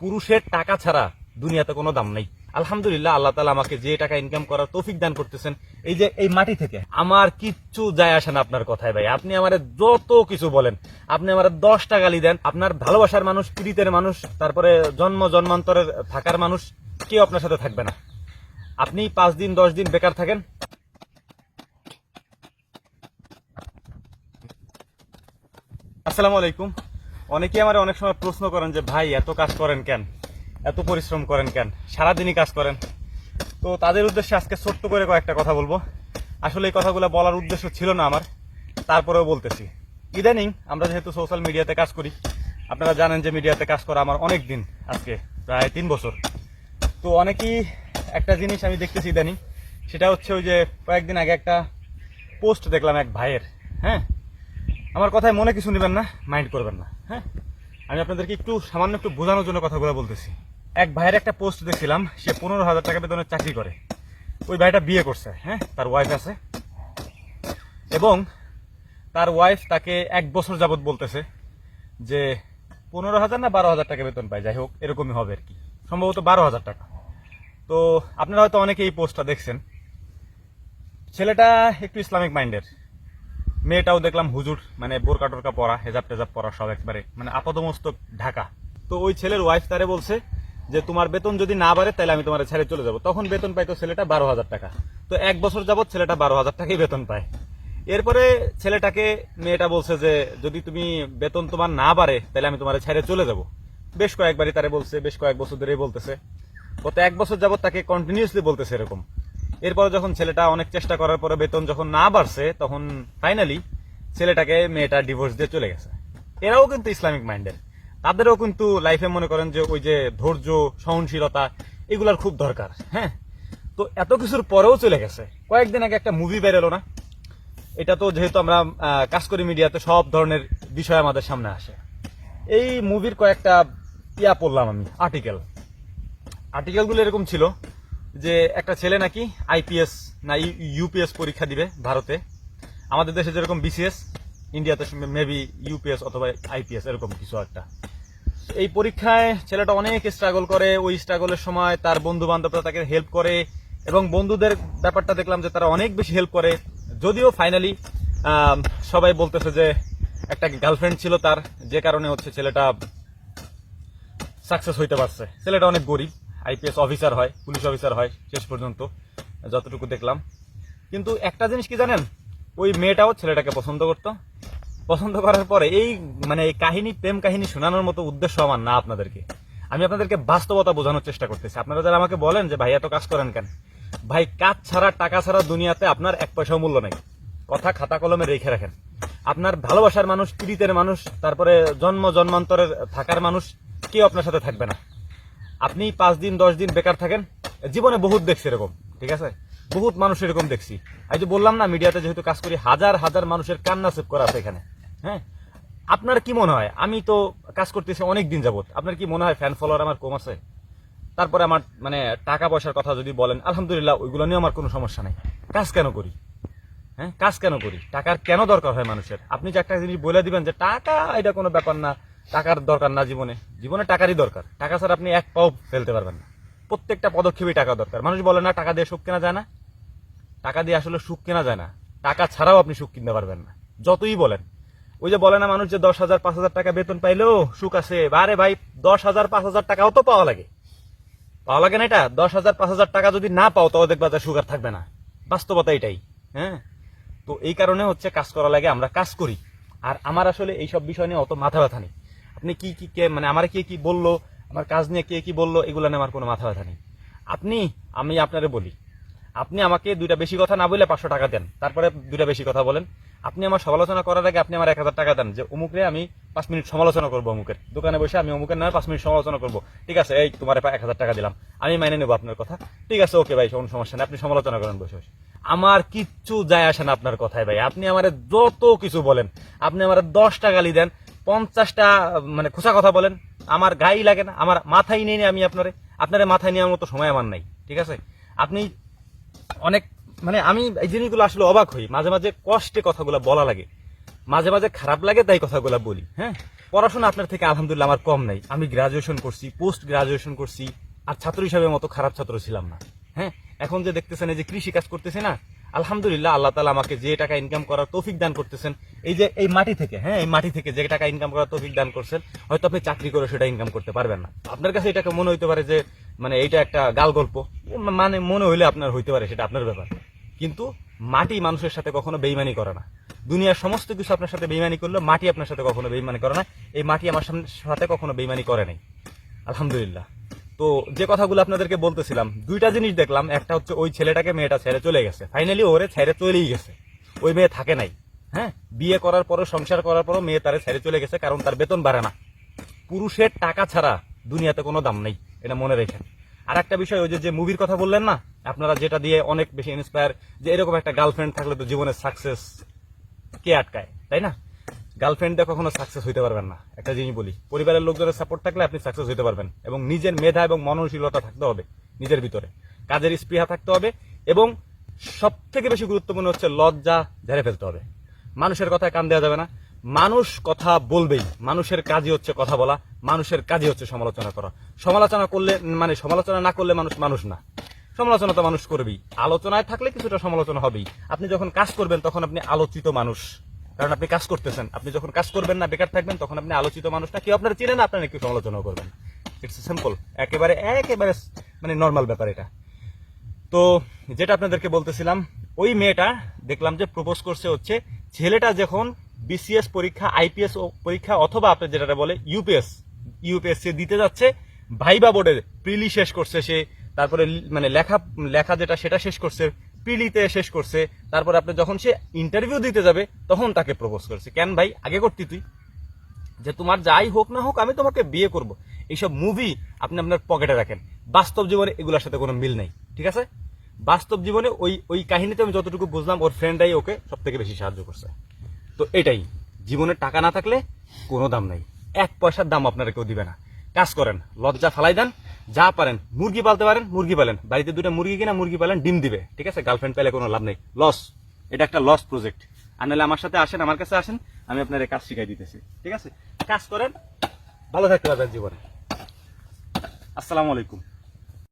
পুরুষের টাকা ছাড়া দুনিয়াতে কোনো দাম নেই। আলহামদুলিল্লাহ আল্লাহ তালা আমাকে যে টাকা ইনকাম করার তৌফিক দান করতেছেন, এই যে এই মাটি থেকে। আমার কিচ্ছু যায় আসে না আপনার কথায় ভাই। আপনি আমার যত কিছু বলেন, আপনি আমার দশটা গালি দেন, আপনার ভালোবাসার মানুষ, পীড়িতের মানুষ, তারপরে জন্ম, জন্মান্তরের থাকার মানুষ, কেউ আপনার সাথে থাকবে না। আপনি পাঁচ দিন, দশ দিন বেকার থাকেন। আসসালামু আলাইকুম। অনেকেই আমার অনেক সময় প্রশ্ন করেন যে, ভাই, এত কাজ করেন কেন? এত পরিশ্রম করেন কেন? সারাদিনই কাজ করেন? তো তাদের উদ্দেশ্যে আজকে ছোট্ট করে কয়েকটা কথা বলব। আসলে এই কথাগুলো বলার উদ্দেশ্য ছিল না আমার, তারপরেও বলতেছি। ইদানিং আমরা যেহেতু সোশ্যাল মিডিয়াতে কাজ করি, আপনারা জানেন যে মিডিয়াতে কাজ করা আমার অনেক দিন, আজকে প্রায় তিন বছর। তো অনেকেই একটা জিনিস আমি দেখতেছি ইদানিং, সেটা হচ্ছে ওই যে কয়েকদিন আগে একটা পোস্ট দেখলাম এক ভাইয়ের হ্যাঁ? আমার কথায় মনে কিছু নেবেন না মাইন্ড করবেন না হ্যাঁ? আমি আপনাদেরকে একটু সামান্য একটু বোঝানোর জন্য কথাগুলো বলতেছি। এক ভাইয়ের একটা পোস্ট দেখছিলাম, সে পনেরো হাজার টাকা বেতনের চাকরি করে। ওই ভাইটা বিয়ে করছে হ্যাঁ? তার ওয়াইফ আছে। এবং তার ওয়াইফ তাকে এক বছর যাবত বলতেছে যে, পনেরো হাজার না বারো হাজার টাকা বেতন পায় যাই হোক, এরকমই হবে আর কি। সম্ভবত বারো হাজার টাকা। তো আপনারা হয়তো অনেকে এই পোস্টটা দেখছেন। ছেলেটা একটু ইসলামিক মাইন্ডের মেয়েটাও দেখলাম হুজুর মানে বোরকা টোরকা পরা, হেজাব টেজাব পরা সব একবারে মানে আপাদমস্তক ঢাকা। তো ওই ছেলের ওয়াইফ তারে বলছে যে, তোমার বেতন যদি না বাড়ে তাহলে আমি তোমার ছেড়ে চলে যাব। তখন বেতন পাইতো ছেলেটা বারো হাজার টাকা। তো এক বছর যাবত ছেলেটা বারো হাজার টাকাই বেতন পায়। এরপরে ছেলেটাকে, মেয়েটা বলছে যে, যদি তুমি বেতন তোমার না বাড়ে তাহলে আমি তোমার ছেড়ে চলে যাব। বেশ কয়েকবারই তারে বলছে, বেশ কয়েক বছর ধরেই বলতেছে। গত এক বছর যাবত তাকে কন্টিনিউসলি বলতেছে এরকম। এরপরে যখন ছেলেটা অনেক চেষ্টা করার পরে বেতন যখন না বাড়ছে, তখন ফাইনালি ছেলেটাকে মেয়েটা ডিভোর্স দিয়ে চলে গেছে। এরাও কিন্তু ইসলামিক মাইন্ডের তাদেরও কিন্তু লাইফে মনে করেন যে ওই যে ধৈর্য, সহনশীলতা, এগুলার খুব দরকার হ্যাঁ? তো এত কিছুর পরেও চলে গেছে। কয়েকদিন আগে একটা মুভি বেরোলো না? এটা তো যেহেতু আমরা কাজ করি মিডিয়াতে সব ধরনের বিষয় আমাদের সামনে আসে। এই মুভির কয়েকটা ইয়া পড়লাম আমি আর্টিকেল আর্টিকেলগুলো এরকম ছিল যে একটা ছেলে নাকি আইপিএস, না ইউপিএস পরীক্ষা দিবে ভারতে। আমাদের দেশে যেরকম বিসিএস, ইন্ডিয়াতে মেবি ইউপিএস অথবা আইপিএস, এরকম কিছু একটা। এই পরীক্ষায় ছেলেটা অনেক স্ট্রাগল করে, ওই স্ট্রাগলের সময় তার বন্ধু বান্ধবরা তাকে হেল্প করে এবং বন্ধুদের ব্যাপারটা দেখলাম যে তারা অনেক বেশি হেল্প করে। যদিও ফাইনালি সবাই বলতেছে যে একটা গার্লফ্রেন্ড ছিল তার, যে কারণে হচ্ছে ছেলেটা সাকসেস হইতে পারছে। ছেলেটা অনেক গরিব। আইপিএস অফিসার হয়, পুলিশ অফিসার হয় শেষ পর্যন্ত, যতটুকু দেখলাম। কিন্তু একটা জিনিস কি জানেন? ওই মেয়েটাও ছেলেটাকে পছন্দ করতো। পছন্দ করার পরে এই মানে এই কাহিনী, প্রেম কাহিনী শোনানোর মতো উদ্দেশ্য আমার না আপনাদেরকে। আমি আপনাদেরকে বাস্তবতা বোঝানোর চেষ্টা করতেছি। আপনারা যারা আমাকে বলেন যে ভাই এত কাজ করেন কেন? ভাই, কাজ ছাড়া, টাকা ছাড়া দুনিয়াতে আপনার এক পয়সাও মূল্য নেই। কথা খাতা কলমে রেখে রাখেন। আপনার ভালোবাসার মানুষ, পীড়িতের মানুষ, তারপরে জন্ম, জন্মান্তরের থাকার মানুষ, কেউ আপনার সাথে থাকবে না। আপনি পাঁচ দিন, দশ দিন বেকার থাকেন, জীবনে বহুত দেখছি এরকম, ঠিক আছে? বহুত মানুষ এরকম দেখছি। এই যে বললাম না, মিডিয়াতে যেহেতু কাজ করি, হাজার হাজার মানুষের কান্না সেভ করা আছে এখানে হ্যাঁ? আপনার কি মনে হয়? আমি তো কাজ করতেছি অনেক দিন যাবত আপনার কি মনে হয় ফ্যান ফলোয়ার আমার কম আছে? তারপরে আমার মানে টাকা পয়সার কথা যদি বলেন, আলহামদুলিল্লাহ, ওইগুলো নিয়ে আমার কোনো সমস্যা নাই। কাজ কেন করি? হ্যাঁ কাজ কেন করি? টাকার কেন দরকার হয় মানুষের? আপনি যে একটা জিনিস বলে দিবেন যে, টাকা এটা কোনো ব্যাপার না। টাকার দরকার না জীবনে। জীবনে টাকারই দরকার। টাকা ছাড়া আপনি এক পাও ফেলতে পারবেন না। প্রত্যেকটা পদক্ষেপেই টাকা দরকার। মানুষ বলে না, টাকা দিয়ে সুখ কেনা যায় না। টাকা দিয়ে আসলে সুখ কেনা যায় না। টাকা ছাড়াও আপনি সুখ কিনতে পারবেন না। যতই বলেন। ওই যে বলে না, মানুষ যে দশ হাজার, পাঁচ হাজার টাকা বেতন পাইলেও সুখ আছে বারে ভাই, দশ হাজার, পাঁচ হাজার টাকাও তো পাওয়া লাগে। পাওয়া লাগে না এটা? দশ হাজার, পাঁচ হাজার টাকা যদি না পাও, তাও দেখবা যে সুগার থাকবে না। বাস্তবতা এটাই হ্যাঁ? তো এই কারণে হচ্ছে কাজ করা লাগে, আমরা কাজ করি। আর আমার আসলে এইসব বিষয় নিয়ে অত মাথা ব্যথা নেই। আপনি কি কি, কে মানে আমার কে, কি বলল, আমার কাজ নিয়ে কে, কি বলল, এগুলো নিয়ে আমার কোনো মাথা ব্যথা নেই। আপনি, আমি আপনারে বলি, আপনি আমাকে দুইটা বেশি কথা না বলে পাঁচশো টাকা দেন, তারপরে দুইটা বেশি কথা বলেন। আপনি আমার সমালোচনা করার আগে আপনি আমার এক হাজার টাকা দেন, যে অমুকরে আমি পাঁচ মিনিট সমালোচনা করব অমুকের। দোকানে বসে আমি অমুকের নামে পাঁচ মিনিট সমালোচনা করব। ঠিক আছে, এই তোমার এক হাজার টাকা দিলাম, আমি মাইনে নেব আপনার কথা। ঠিক আছে, ওকে ভাই, কোনো সমস্যা নেই, আপনি সমালোচনা করেন, বসে বসে। আমার কিচ্ছু যায় আসে না আপনার কথায় ভাই, আপনি আমার যত কিছু বলেন, আপনি আমার দশটা গালি দেন পঞ্চাশটা মানে খোসা কথা বলেন, আমার গাই লাগে না, আমার মাথায় নেই আমি আপনারে। আপনারে মাথায় নেওয়ার মতো সময় আমার নাই, ঠিক আছে? আপনি অনেক মানে আমি এই জিনিসগুলো আসলে অবাক হই, মাঝে মাঝে কষ্টে কথাগুলো বলা লাগে। মাঝে মাঝে খারাপ লাগে, তাই কথাগুলো বলি হ্যাঁ? পড়াশোনা আপনার থেকে আলহামদুলিল্লাহ আমার কম নাই। আমি গ্রাজুয়েশন করছি পোস্ট গ্রাজুয়েশন করছি, আর ছাত্র হিসাবে মতো খারাপ ছাত্র ছিলাম না হ্যাঁ? এখন যে দেখতেছেন এই যে কৃষি কাজ করতেছে না, আলহামদুলিল্লাহ আল্লাহ তালা আমাকে যে টাকা ইনকাম করার তৌফিক দান করতেছেন। এই যে এই মাটি থেকে হ্যাঁ এই মাটি থেকে যে টাকা ইনকাম করার তৌফিক দান করছেন, হয়তো আপনি চাকরি করে সেটা ইনকাম করতে পারবেন না। আপনার কাছে এটাকে মনে হইতে পারে যে মানে এইটা একটা গাল গল্প। মানে মনে হইলে আপনার হইতে পারে, সেটা আপনার ব্যাপার। কিন্তু মাটি মানুষের সাথে কখনো বেইমানি করে না। দুনিয়ার সমস্ত কিছু আপনার সাথে বেইমানি করলে মাটি আপনার সাথে কখনো বেইমানি করে না। এই মাটি আমার সাথে কখনো বেইমানি করে নাই। আলহামদুলিল্লাহ। তো যে কথাগুলো আপনাদেরকে বলতেছিলাম, দুইটা জিনিস দেখলাম, একটা হচ্ছে ওই ছেলেটাকে মেয়েটা ছেড়ে চলে গেছে। ফাইনালি ওরে ছেড়ে চলেই গেছে। ওই মেয়ে থাকে নাই হ্যাঁ? বিয়ে করার পরও, সংসার করার পরও মেয়ে তারে ছেড়ে চলে গেছে কারণ তার বেতন বাড়ে না। পুরুষের টাকা ছাড়া দুনিয়াতে কোনো দাম নেই, এটা মনে রেখেন। আর একটা বিষয়, ওই যে মুভির কথা বললেন না, আপনারা যেটা দিয়ে অনেক বেশি ইন্সপায়ার যে এরকম একটা গার্লফ্রেন্ড থাকলে তো জীবনের সাকসেস কে আটকায়, তাই না? গার্লফ্রেন্ড দিয়ে কখনো সাকসেস হইতে পারবেন না। একটা জিনিস বলি, পরিবারের লোকজনের সাপোর্ট থাকলে আপনি সাকসেস হইতে পারবেন এবং নিজের মেধা এবং মননশীলতা থাকতে হবে নিজের ভিতরে। কাজের স্পৃহা থাকতে হবে এবং সব থেকে বেশি গুরুত্বপূর্ণ হচ্ছে লজ্জা ঝেড়ে ফেলতে হবে। মানুষের কথায় কান দেওয়া যাবে না। মানুষ কথা বলবেই। মানুষের কাজই হচ্ছে কথা বলা, মানুষের কাজই হচ্ছে সমালোচনা করা। সমালোচনা করলে মানে সমালোচনা না করলে মানুষ মানুষ না। সমালোচনা তো মানুষ করবেই। আলোচনায় থাকলে কিছুটা সমালোচনা হবেই। আপনি যখন কাজ করবেন, তখন আপনি আলোচিত মানুষ। কারণ আপনি কাজ করতেছেন। আপনি যখন কাজ করবেন না, বেকার থাকবেন, তখন আপনি আলোচিত মানুষটা, কেউ আপনার না, আপনার কেউ সমালোচনা করবেন। ইটস সিম্পল একেবারে একেবারে মানে নর্মাল ব্যাপার এটা। তো যেটা আপনাদেরকে বলতেছিলাম, ওই মেয়েটা দেখলাম যে প্রপোজ করছে হচ্ছে, ছেলেটা যখন বিসিএস পরীক্ষা আইপিএস পরীক্ষা, অথবা আপনি যেটা বলে ইউপিএস ইউপিএসসি দিতে যাচ্ছে, ভাইবা বোর্ডের প্রিলি শেষ করছে সে, তারপরে মানে লেখা লেখা যেটা, সেটা শেষ করছে। প্রিলিতে শেষ করছে। তারপরে আপনি যখন সে ইন্টারভিউ দিতে যাবে, তখন তাকে প্রপোজ করছে। কেন ভাই? আগে করতি তুই। যে তোমার যাই হোক না হোক, আমি তোমাকে বিয়ে করব। এইসব মুভি আপনি আপনার পকেটে রাখেন। বাস্তব জীবনে এগুলোর সাথে কোনো মিল নেই। ঠিক আছে? বাস্তব জীবনে ওই ওই কাহিনীতে আমি যতটুকু বুঝলাম, ওর ফ্রেন্ডাই ওকে সব থেকে বেশি সাহায্য করছে। তো এটাই। জীবনে টাকা না থাকলে কোনো দাম নাই। এক পয়সার দাম আপনারা কেউ দিবে না। কাজ করেন। লজ্জা ফালাই দেন। যা পারেন, মুরগি পালতে পারেন, মুরগি পালেন। বাড়িতে দুটো মুরগি কিনা, মুরগি পালেন, ডিম দিবে। ঠিক আছে? গার্লফ্রেন্ড পেলে কোনো লাভ নেই। লস এটা একটা লস প্রজেক্ট আর নাহলে আমার সাথে আসেন, আমার কাছে আসেন, আমি আপনার কাজ শিখাই দিতেছি। ঠিক আছে? কাজ করেন, ভালো থাকতে পারবেন জীবনে। আসসালামু আলাইকুম।